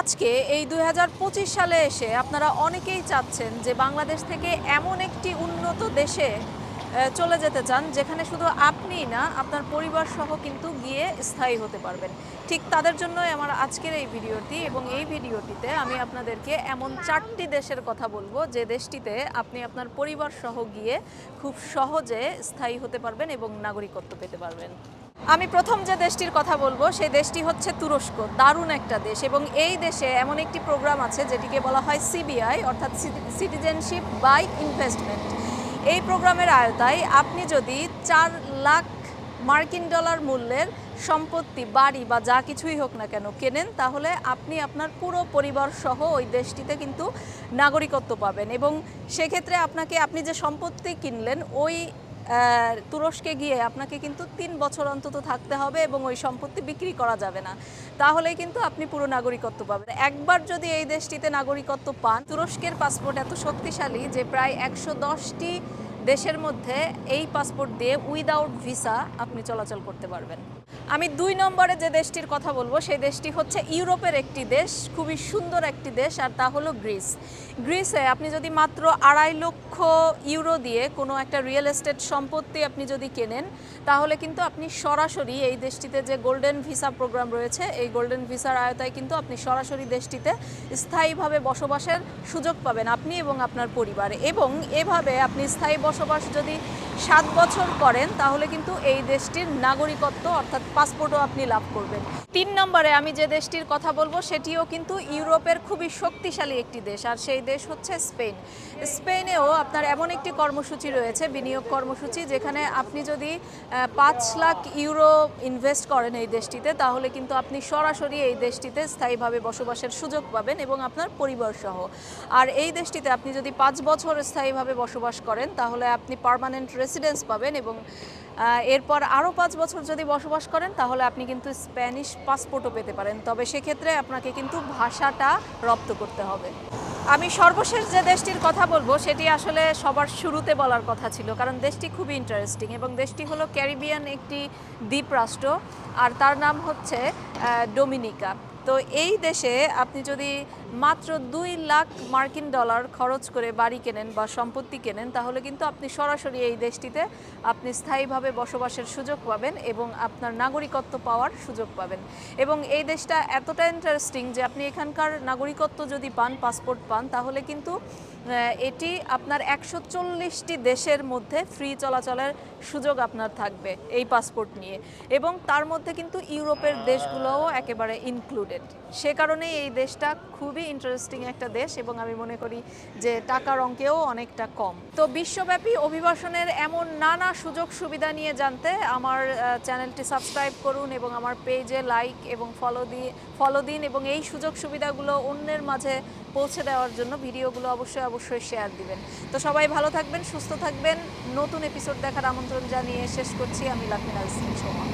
আজকে এই দু হাজার পঁচিশ সালে এসে আপনারা অনেকেই চাচ্ছেন যে বাংলাদেশ থেকে এমন একটি উন্নত দেশে চলে যেতে চান, যেখানে শুধু আপনিই না, আপনার পরিবার সহ কিন্তু গিয়ে স্থায়ী হতে পারবেন। ঠিক তাদের জন্যই আমার আজকের এই ভিডিওটি এবং এই ভিডিওটিতে আমি আপনাদেরকে এমন চারটি দেশের কথা বলব, যে দেশটিতে আপনি আপনার পরিবার সহ গিয়ে খুব সহজে স্থায়ী হতে পারবেন এবং নাগরিকত্ব পেতে পারবেন। আমি প্রথম যে দেশটির কথা বলব, সেই দেশটি হচ্ছে তুরস্ক। দারুণ একটা দেশ এবং এই দেশে এমন একটি প্রোগ্রাম আছে যেটিকে বলা হয় সিবিআই, অর্থাৎ সিটিজেনশিপ বাই ইনভেস্টমেন্ট। এই প্রোগ্রামের আয়তায় আপনি যদি চার লাখ মার্কিন ডলার মূল্যের সম্পত্তি, বাড়ি বা যা কিছুই হোক না কেন কেনেন, তাহলে আপনি আপনার পুরো পরিবার সহ ওই দেশটিতে কিন্তু নাগরিকত্ব পাবেন এবং সেক্ষেত্রে আপনাকে আপনি যে সম্পত্তি কিনলেন, ওই তুরস্কে গিয়ে আপনাকে কিন্তু তিন বছর অন্তত থাকতে হবে এবং ওই সম্পত্তি বিক্রি করা যাবে না। তাহলে কিন্তু আপনি পুরো নাগরিকত্ব পাবেন। একবার যদি এই দেশটিতে নাগরিকত্ব পান, তুরস্কের পাসপোর্ট এত শক্তিশালী যে প্রায় একশো দশটি দেশের মধ্যে এই পাসপোর্ট দিয়ে উইদাউট ভিসা আপনি চলাচল করতে পারবেন। আমি দুই নম্বরে যে দেশটির কথা বলব, সেই দেশটি হচ্ছে ইউরোপের একটি দেশ, খুবই সুন্দর একটি দেশ, আর তা হলো গ্রিস। গ্রিসে আপনি যদি মাত্র আড়াই লক্ষ ইউরো দিয়ে কোনো একটা রিয়েল এস্টেট সম্পত্তি আপনি যদি কেনেন, তাহলে কিন্তু আপনি সরাসরি এই দেশটিতে যে গোল্ডেন ভিসা প্রোগ্রাম রয়েছে, এই গোল্ডেন ভিসার আয়তায় কিন্তু আপনি সরাসরি দেশটিতে স্থায়ীভাবে বসবাসের সুযোগ পাবেন আপনি এবং আপনার পরিবার। এবং এভাবে আপনি স্থায়ী বসবাস যদি সাত বছর করেন, তাহলে কিন্তু এই দেশটির নাগরিকত্ব অর্থাৎ পাসপোর্টও আপনি লাভ করবেন। তিন নম্বরে আমি যে দেশটির কথা বলব, সেটিও কিন্তু ইউরোপের খুবই শক্তিশালী একটি দেশ, আর সেই দেশ হচ্ছে স্পেন। স্পেনেও আপনার এমন একটি কর্মসূচি রয়েছে, বিনিয়োগ কর্মসূচি, যেখানে আপনি যদি পাঁচ লাখ ইউরো ইনভেস্ট করেন এই দেশটিতে, তাহলে কিন্তু আপনি সরাসরি এই দেশটিতে স্থায়ীভাবে বসবাসের সুযোগ পাবেন এবং আপনার পরিবার সহ আর এই দেশটিতে আপনি যদি পাঁচ বছর স্থায়ীভাবে বসবাস করেন, তাহলে আপনি পার্মানেন্ট রেসিডেন্স পাবেন এবং এরপর আরও পাঁচ বছর যদি বসবাস করেন, তাহলে আপনি কিন্তু স্প্যানিশ পাসপোর্টও পেতে পারেন। তবে সেক্ষেত্রে আপনাকে কিন্তু ভাষাটা রপ্ত করতে হবে। আমি সর্বশেষ যে দেশটির কথা বলব, সেটি আসলে সবার শুরুতে বলার কথা ছিল, কারণ দেশটি খুবই ইন্টারেস্টিং এবং দেশটি হলো ক্যারিবিয়ান একটি দ্বীপ রাষ্ট্র আর তার নাম হচ্ছে ডোমিনিকা। তো এই দেশে আপনি যদি মাত্র দুই লাখ মার্কিন ডলার খরচ করে বাড়ি কেনেন বা সম্পত্তি কেনেন, তাহলে কিন্তু আপনি সরাসরি এই দেশটিতে আপনি স্থায়ীভাবে বসবাসের সুযোগ পাবেন এবং আপনার নাগরিকত্ব পাওয়ার সুযোগ পাবেন। এবং এই দেশটা এতটা ইন্টারেস্টিং যে আপনি এখানকার নাগরিকত্ব যদি পান পাসপোর্ট পান, তাহলে কিন্তু এটি আপনার একশো চল্লিশটি দেশের মধ্যে ফ্রি চলাচলের সুযোগ আপনার থাকবে এই পাসপোর্ট নিয়ে। এবং তার মধ্যে কিন্তু ইউরোপের দেশগুলোও একেবারে ইনক্লুডেড সে কারণে এই দেশটা খুবই ইন্টারেস্টিং একটা দেশ এবং আমি মনে করি যে টাকার অঙ্কেও অনেকটা কম। তো বিশ্বব্যাপী অভিবাসনের এমন নানা সুযোগ সুবিধা নিয়ে জানতে আমার চ্যানেলটি সাবস্ক্রাইব করুন এবং আমার পেজে লাইক এবং ফলো দিয়ে ফলো দিন এবং এই সুযোগ সুবিধাগুলো অন্যের মাঝে পৌঁছে দেওয়ার জন্য ভিডিওগুলো অবশ্যই অবশ্যই শেয়ার দিবেন। তো সবাই ভালো থাকবেন, সুস্থ থাকবেন। নতুন এপিসোড দেখার আমন্ত্রণ জানিয়ে শেষ করছি। আমি লাকমিনা ইসলাম সোমা